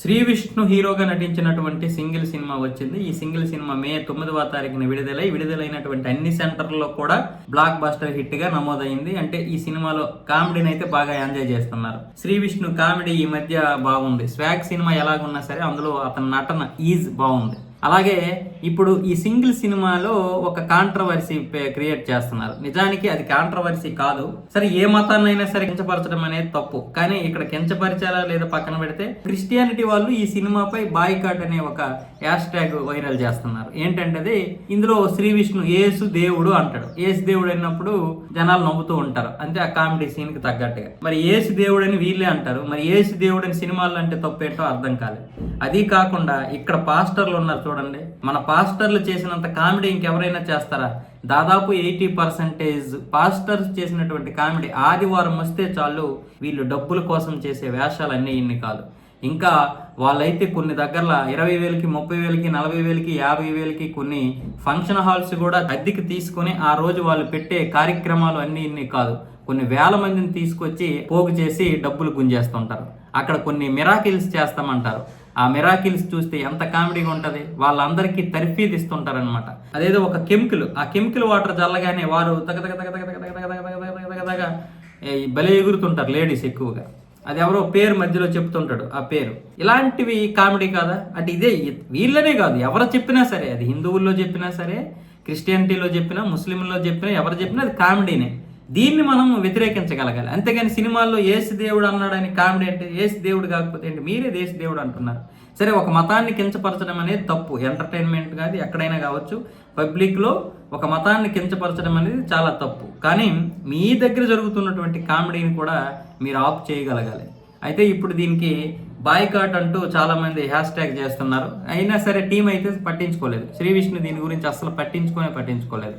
శ్రీ విష్ణు హీరోగా నటించినటువంటి single cinema వచ్చింది. ఈ సింగిల్ సినిమా మే తొమ్మిదవ తారీఖున విడుదలై విడుదలైనటువంటి అన్ని సెంటర్లలో కూడా బ్లాక్ బస్టర్ హిట్గా నమోదైంది. అంటే ఈ సినిమాలో కామెడీని అయితే బాగా ఎంజాయ్ చేస్తున్నారు. శ్రీ విష్ణు కామెడీ ఈ మధ్య బాగుంది. స్వాగ్ సినిమా ఎలాగున్నా సరే అందులో అతని నటన ఈజ్ బాగుంది. అలాగే ఇప్పుడు ఈ సింగిల్ సినిమాలో ఒక కాంట్రవర్సీ క్రియేట్ చేస్తున్నారు. నిజానికి అది కాంట్రవర్సీ కాదు. సరే ఏ మతాన్నైనా సరే కించపరచడం అనేది తప్పు. కానీ ఇక్కడ కించపరిచారా లేదా పక్కన పెడితే క్రిస్టియానిటీ వాళ్ళు ఈ సినిమాపై బాయ్కాట్ అనే ఒక హ్యాష్ ట్యాగ్ వైరల్ చేస్తున్నారు. ఏంటంటే అది ఇందులో శ్రీ విష్ణు ఏసు దేవుడు అంటాడు. ఏసు దేవుడు అన్నప్పుడు జనాలు నవ్వుతూ ఉంటారు. అంతే ఆ కామెడీ సీన్కి తగ్గట్టుగా. మరి ఏసు దేవుడు అని వీళ్ళే అంటారు. మరి ఏసు దేవుడు అని సినిమాలు అంటే తప్పేంటో అర్థం కాలేదు. అది కాకుండా ఇక్కడ పాస్టర్లు ఉన్నారు చూడండి. మన పాస్టర్లు చేసినంత కామెడీ ఇంకెవరైనా చేస్తారా? దాదాపు ఎయిటీ పర్సెంటేజ్ పాస్టర్స్ చేసినటువంటి కామెడీ ఆదివారం వస్తే చాలు వీళ్ళు డబ్బుల కోసం చేసే వేషాలు అన్ని ఇన్ని కాదు. ఇంకా వాళ్ళైతే కొన్ని దగ్గరలో ఇరవై వేలకి ముప్పై వేలకి నలభై వేలకి యాభై వేలకి కొన్ని ఫంక్షన్ హాల్స్ కూడా అద్దెకి తీసుకొని ఆ రోజు వాళ్ళు పెట్టే కార్యక్రమాలు అన్నీ ఇన్ని కాదు. కొన్ని వేల మందిని తీసుకొచ్చి పోగు చేసి డబ్బులు గుంజేస్తుంటారు. అక్కడ కొన్ని మిరాకిల్స్ చేస్తామంటారు. ఆ మిరాకిల్స్ చూస్తే ఎంత కామెడీగా ఉంటుంది వాళ్ళందరికీ తర్ఫీద్ ఇస్తుంటారనమాట అదేదో ఒక కెమికల్ ఆ కెమికల్ వాటర్ చల్లగానే వారు తగ తగ తగ తగ తగ తగ తగ తగ తగ ఈ బలి ఎగురుతుంటారు లేడీస్ ఎక్కువగా అది ఎవరో పేరు మధ్యలో చెప్తుంటాడు ఆ పేరు ఇలాంటివి కామెడీ కాదా అంటే ఇదే వీళ్ళనే కాదు ఎవరు చెప్పినా సరే అది హిందువుల్లో చెప్పినా సరే క్రిస్టియానిటీలో చెప్పినా ముస్లింల్లో చెప్పినా ఎవరు చెప్పినా అది కామెడీనే దీన్ని మనం వ్యతిరేకించగలగాలి. అంతేగాని సినిమాల్లో ఏసు దేవుడు అన్నాడని కామెడీ అంటే ఏసు దేవుడు కాకపోతే ఏంటి? మీరే దేశ దేవుడు అంటున్నారు. సరే ఒక మతాన్ని కించపరచడం అనేది తప్పు. ఎంటర్టైన్మెంట్ కాదు ఎక్కడైనా కావచ్చు. పబ్లిక్లో ఒక మతాన్ని కించపరచడం అనేది చాలా తప్పు. కానీ మీ దగ్గర జరుగుతున్నటువంటి కామెడీని కూడా మీరు ఆఫ్ చేయగలగాలి. అయితే ఇప్పుడు దీనికి బాయ్కాట్ అంటూ చాలామంది హ్యాష్ ట్యాగ్ చేస్తున్నారు. అయినా సరే టీం అయితే పట్టించుకోలేదు. శ్రీ విష్ణు దీని గురించి అసలు పట్టించుకోనే పట్టించుకోలేదు.